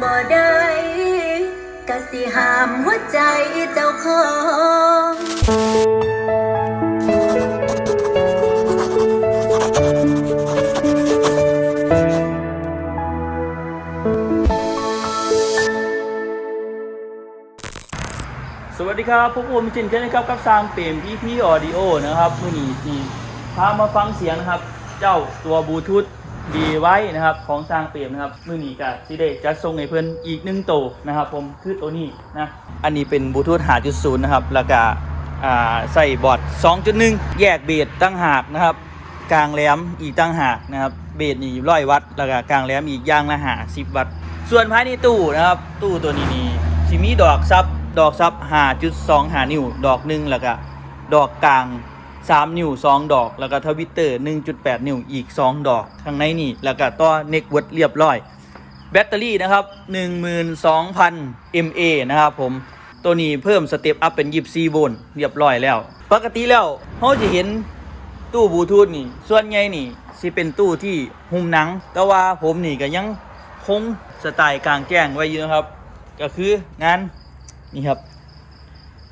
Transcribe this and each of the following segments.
บ่ได้กะสิหามหัวใจเจ้าของสวัสดีครับพวกผมจินเคนนะครับกับซางเปรมพี่พี่ออดิโอนะครับมื่อนี้ที่พามาฟังเสียงนะครับ เจ้าตัวบลูทูธ ดีไว้นะครับของซางเปรมนะครับมื่อนี้ก็สิได้จัดส่งให้เพื่อนอีกหนึ่งตัวนะครับ ผมคือตัวนี้นะอันนี้เป็นบลูทูธ5.0นย์นะครับแล้วก็ใส่บอร์ด2.1 แยกเบสตั้งหากนะครับ กลางแหลมอีกตั้งหากนะครับเบสนี่ร้อยวัตต์แล้วก็กลางแหลมอีกย่างละหาสิบวัตต์ส่วนภายในตู้นะครับ ตู้ตัวนี้นี่สิมีดอกซับดอกซับ5.2หานิ้วดอกหนึ่งแล้วก็ดอกกลาง 3 นิ้ว 2 ดอก แล้วก็ทวิตเตอร์ 1.8 นิ้วอีก 2 ดอกข้างในนี่ แล้วก็ต่อเน็กเวิร์ดเรียบร้อย แบตเตอรี่นะครับ 12,000 mAh นะครับผม ตัวนี้เพิ่มสเต็ปอัพเป็น 24 โวลต์เรียบร้อยแล้ว ปกติแล้วเราจะเห็นตู้บลูทูธนี่ ส่วนใหญ่นี่สิเป็นตู้ที่หุ้มหนัง แต่ว่าผมนี่ก็ยังคงสไตล์กลางแจ้งไว้อยู่นะครับ ก็คืองานนี่ครับ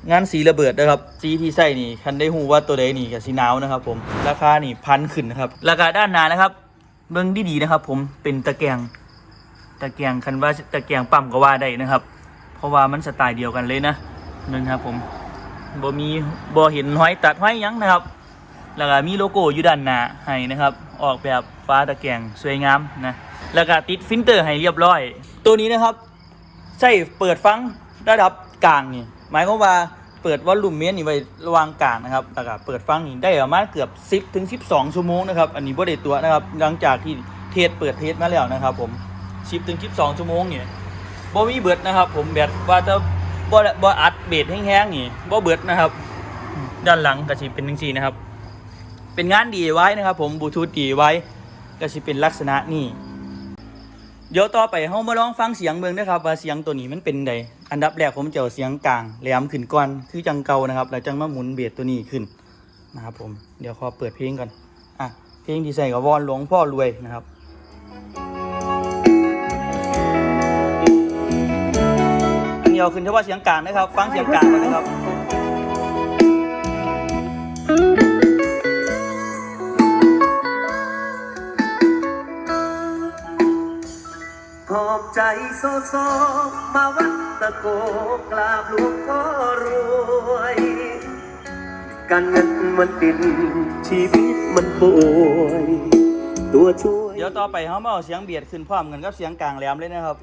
งานสีระเบิดนะครับสีที่ใส่นี่คันได้หูว่าตัวใดนี่กับสีหนาวนะครับผมราคานี่พันขึ้นนะครับราคาด้านหน้านะครับ เบื้องดีๆนะครับ ผมเป็นตะแกรงตะแกรงคันว่าตะแกรงปั๊มก็ว่าได้นะครับ เพราะว่ามันสไตล์เดียวกันเลยนะนั่นครับผมบ่มีบ่เห็นห้อยตัดห้อยยังนะครับ แล้วก็มีโลโก้อยู่ด้านหน้าให้นะครับ ออกแบบฟ้าตะแกรงสวยงามนะแล้วก็ติดฟิลเตอร์ให้เรียบร้อย ตัวนี้นะครับใช่เปิดฟังระดับกลางนี่ หมายความว่าเปิดวอลลุ่มเมนนี่ไว้ระวางกลางนะครับแล้วก็เปิดฟังนี่ได้ประมาณเกือบ 10ถึง12 ชั่วโมงนะครับ อันนี้บ่ได้ตัวนะครับ หลังจากที่เทสเปิดเทสมาแล้วนะครับ ผม 10ถึง12 ชั่วโมงนี่บ่มีเบิดนะครับ ผมแบบว่าจะบ่บ่อัดเบสแห้งๆนี่บ่เบิดนะครับ ด้านหลังก็สิเป็นจังซี่นะครับ เป็นงานดีไว้นะครับ ผมบลูทูธดีไว้ก็สิเป็นลักษณะนี้เดี๋ยวต่อไปเฮามาลองฟังเสียงเบิ่งนะครับว่าเสียงตัวนี้มันเป็นใด อันดับแรกผมจะเอาเสียงกลางแหลมขึ้นก่อนคือจังเก่านะครับ แล้วจังมาหมุนเบสตัวนี้ขึ้นนะครับผมเดี๋ยวขอเปิดเพลงก่อนอะเพลงที่ใส่กับวอนหลวงพ่อรวยนะครับอันนี้เอาขึ้นเฉพาะเสียงกลางนะครับ ฟังเสียงกลางก่อนนะครับขอบใจโซโซมาวัด ตะโกกราบหลวงพ่อรวย การเงินมันดินชีวิตมันป่วยตัวช่วย เดี๋ยวต่อไปเฮามาเอาเสียงเบียดขึ้นพร้อมกันกับเสียงกลางแหลมเลยนะครับ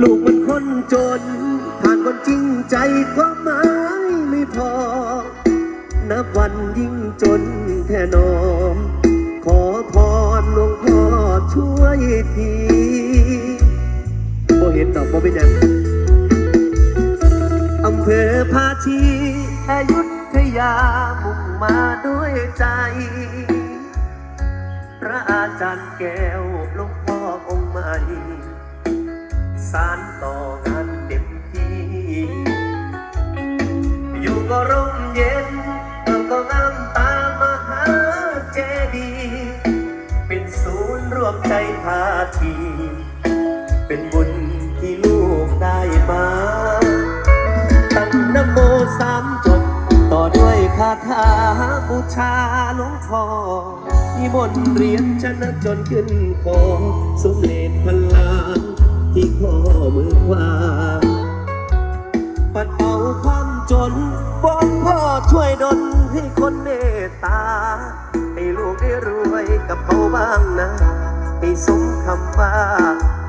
ลูกมันคนจนผ่านคนจริงใจความหมายไม่พอ นับวันยิ่งจนแท่นอมขอพรหลวงพ่อช่วยทีบ่เห็นดอกบ่เป็นหยังอำเภอ ภาชีอยุธยามุ่งมาด้วยใจ พระอาจารย์แก้วหลวงพ่อองค์ใหม่สารต่องานเต็มที่อยู่ก็ร่มเย็นเมืองก็งามตามหาเจดีย์เป็นศูนย์รวมใจพาที เป็นบุญที่ลูกได้มา คาถาบูชาหลวงพ่อที่มนเรียนชนะจนขึ้นคอสมเด็จพันลานที่ข้อมือขวาปัดเป่าความจนบอกพ่อช่วยดลให้คนเมตตา ให้ลูกได้รวยกับเขาบ้างนะ ให้สมคำว่า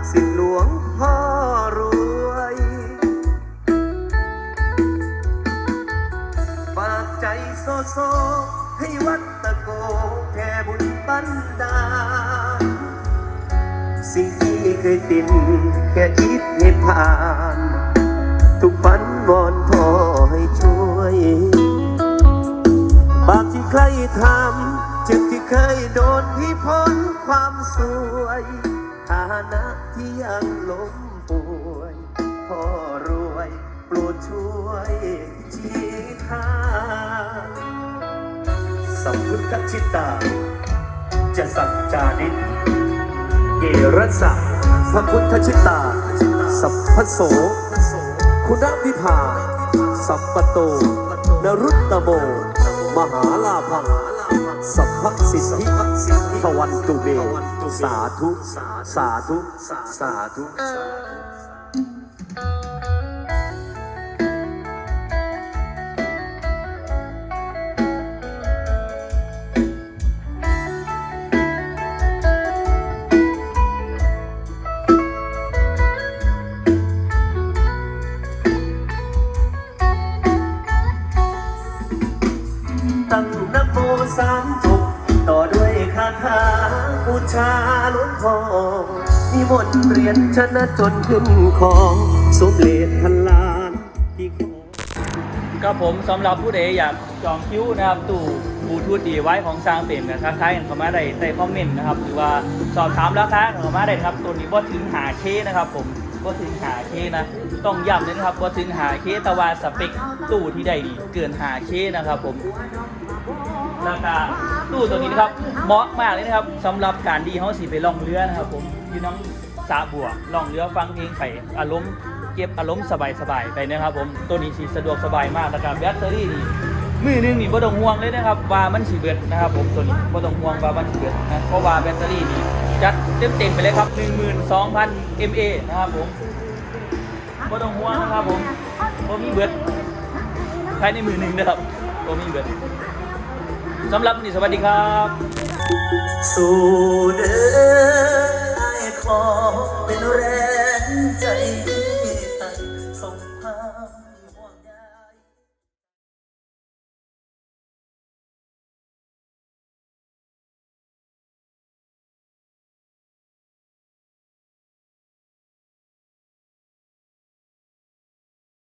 สิทธิหลวงพ่อรู้ โซ ให้วัดตะโกแผ่บุญบันดาลสิ่งที่เคยติดแค่คิดให้ผ่าน ทุกฝันวอนพ่อให้ช่วย บาปที่ใครทำเจ็บที่เคยโดนที่พ้นความสวยฐานะที่ยังล้มป่วยพ่อรวยโปรดช่วยชี้ทาง สัมพุทธชิตา จะสัจจานิเกรสะพระพุทธชิตา สัพพโส คุณวิภา สัพปโต นรุตตโม มหาลาภังสัพพสิทธิทวันตุเบ สาธุ สาธุ สาธุ ชาลวงพ่อนิมนต์เรียนชนะจนขึ้นของสมเลศพันลานที่ขอครับผมสำหรับผู้ใดอยากจองคิวนะครับตู้บลูทูธดีไว้ของสร้างเต็มนะทักทายกันเข้ามาได้ใต้คอมเมนต์นะครับ หรือว่าสอบถามราคาเข้ามาได้ครับตัวนี้บ่ถึงหาเคนะครับ ผมบ่ถึงหาเคนะ ต้องย้ำเลยนะครับบ่ถึงหาเคแต่ว่าสเปคตู้ที่ได้ดีเกินหาเคนะครับ ผม ราคาตู้ตัวนี้นะครับเหมาะมากเลยนะครับสำหรับการดีเฮาสิไปล่องเรือนะครับผมอยู่น้องสาบัวล่องเรือฟังเพลงไปอารมณ์เก็บอารมณ์สบายๆไปนะครับผมตัวนี้สีสะดวกสบายมากแล้วก็แบตเตอรี่นี่มือหนึงนี่บ่ต้องห่วงเลยนะครับว่ามันสิเบิดนะครับผมตัวนี้บ่ต้องห่วงว่ามันสิเบิดนะเพราะว่าแบตเตอรี่นี่จัดเต็มๆไปเลยครับ 12,000 mA นะครับผมบ่ต้องห่วงนะครับผมบ่มีเบิดภายในมือหนึงนะครับบ่มีเบิด สำหรับวันนี้สวัสดีครับ สู่เดินไอขอเป็นแรงใจ